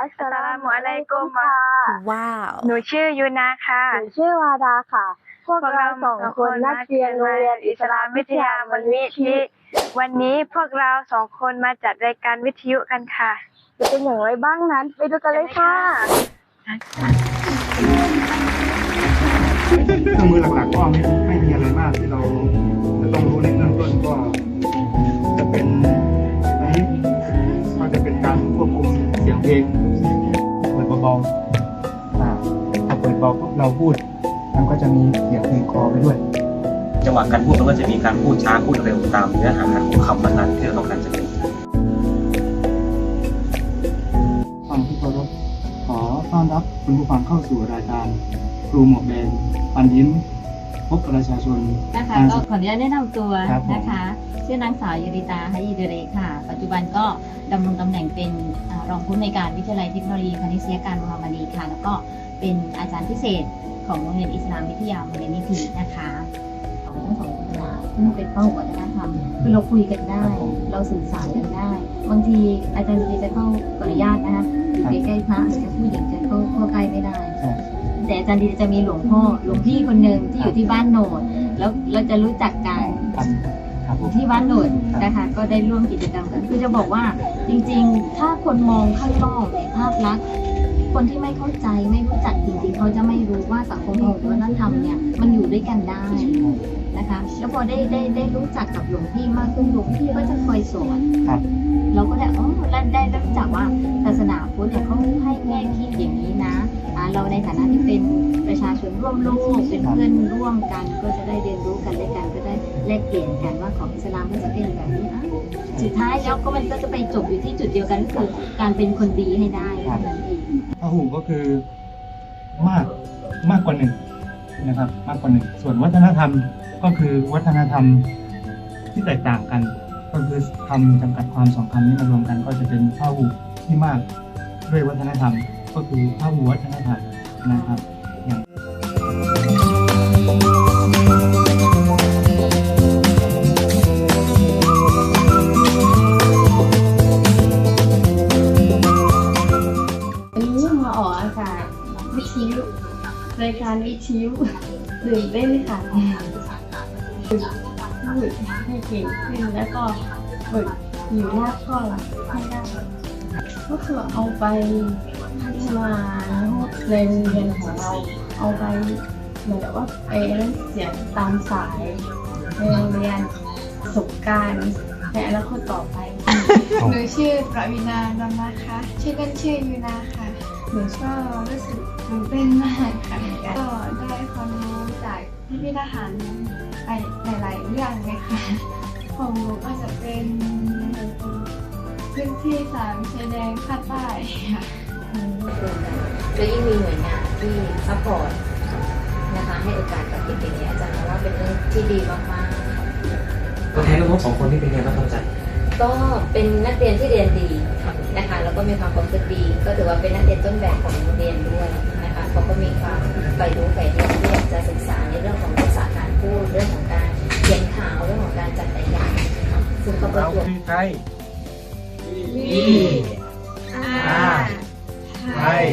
อัสสลามุอะลัยกุมค่ะ ว้าว หนูชื่อยูนาค่ะ หนูชื่อวาดาค่ะ พวกเราสองคนนักเรียนโรงเรียนอิสลามวิทยามนวิธิวันนี้พวกเราสองคนมาจัดรายการวิทยุกันค่ะ จะเป็นอย่างไรบ้างนั้น ไปดูกันเลยค่ะ เครื่องมือหลักๆก็ไม่ไม่มีอะไรมากที่เราจะต้องรู้ในเบื้องต้นก็ เปิดเบาปุ๊บเราพูด มันก็จะมีเสียงเพลงคลอไปด้วย จังหวะการพูดมันก็จะมีการพูดช้าพูดเร็วตามเนื้อหาของคำนั้นๆที่เราต้องการจะเป็นฟังที่เคารพขอต้อนรับคุณผู้ฟังเข้าสู่รายการครูหมวกแดงปันยิ้มพบประชาชนนะคะทางก็ขออนุญาตแนะนำตัวครับผมนะคะชื่อนางสาวยูริตาฮัยยีเดเรค่ะ ปัจจุบันก็ดำรงตำแหน่งเป็นอ่ารองผู้อำนวยการวิทยาลัยเทคโนโลยีพาณิชยการมุฮัมมัดีค่ะ แล้วก็ เป็นอาจารย์พิเศษของโรงเรียนอิสลามวิทยามูลนิธินะคะของทั้งสองคนมาซึ่งเป็นพหุวัฒนธรรมคือเราคุยกันได้ เราสื่อสารกันได้ บางทีอาจารย์ดีจะเข้าขออนุญาตนะคะอยู่ใกล้ๆพระจะผู้หญิงจะเข้าเข้าใกล้ไม่ได้แต่อาจารย์ดีจะมีหลวงพ่อหลวงพี่คนหนึ่งที่อยู่ที่บ้านโหนดแล้วเราจะรู้จักกันครับครับผมที่บ้านโหนดนะคะก็ได้ร่วมกิจกรรมกันคือจะบอกว่าจริงๆ ถ้าคนมองข้างนอกเนี่ยภาพลักษณ์ คนที่ไม่เข้าใจไม่รู้จักจริงๆเขาจะไม่รู้ว่าสังคมของวัฒนธรรมเนี่ยมันอยู่ด้วยกันได้นะคะแล้วพอได้ได้ได้รู้จักกับหลวงพี่มากขึ้นหลวงพี่ก็จะคอยสอนครับเราก็ได้อ๋อแล้วได้รู้จักว่าศาสนาพุทธเนี่ยเขาให้แง่คิดอย่างนี้นะอ่าเราในฐานะที่เป็นประชาชนร่วมโลกเป็นเพื่อนร่วมกัน ก็จะได้เรียนรู้กันและกันก็ได้แลกเปลี่ยนกันว่าของอิสลามมันจะเป็นแบบนี้อะสุดท้ายแล้วก็มันก็จะไปจบอยู่ที่จุดเดียวกันก็คือการเป็นคนดีให้ได้เท่านั้นเองพ หูก็คือมากมากกว่าหนึ่งนะครับ มากกว่าหนึ่งส่วนวัฒนธรรมก็คือวัฒนธรรมที่แตกต่างกัน ก็คือคำจำกัดความสองคำนี้มารวมกัน ก็จะเป็นพหูที่มากด้วยวัฒนธรรม ก็คือพหูวัฒนธรรมนะครับ วิทยุรายการวิทยุตื่นเต้นค่ะฝึกพูดให้เก่งขึ้นแล้วก็ฝึกอยู่หน้ากล้องให้ได้ก็คือเอาไปพัฒนาในโรงเรียนของเราเอาไปเหมือนกับว่าไปเล่นเสียงตามสายในโรงเรียนประสบการณ์ในอนาคตต่อไปหนูชื่อประวินานามนะคะชื่อเล่นชื่อยูนาค่ะ หนูชอบรู้สึกตื่นเต้นมากค่ะก็ได้ความรู้จากพี่พี่ๆทหารไปหลาย ๆ เรื่องเลยค่ะของหนูก็จะเป็นพื้นที่สามชายแดนภาคใต้ค่ะแล้วยิ่งมีหน่วยงานที่ซัพพอร์ตนะคะให้โอกาสกับเด็กๆเนี่ยอาจารย์ว่าเป็นเรื่องที่ดีมากๆตัวแทนน้องๆสองคนที่เป็นไงบ้างครับอาจารย์ก็เป็นนักเรียนที่เรียนดี นะคะแล้วก็มีความประพฤติดีก็ถือว่าเป็นนักเรียนต้นแบบของโรงเรียนด้วยนะคะเขาก็มีความใฝ่รู้ใฝ่เรียนที่อยากจะศึกษาในเรื่องของทักษะการพูดเรื่องของการเขียนข่าวเรื่องของการจัดรายการนะคะซึ่งเขาประเรากวดคือใครวีอาไทย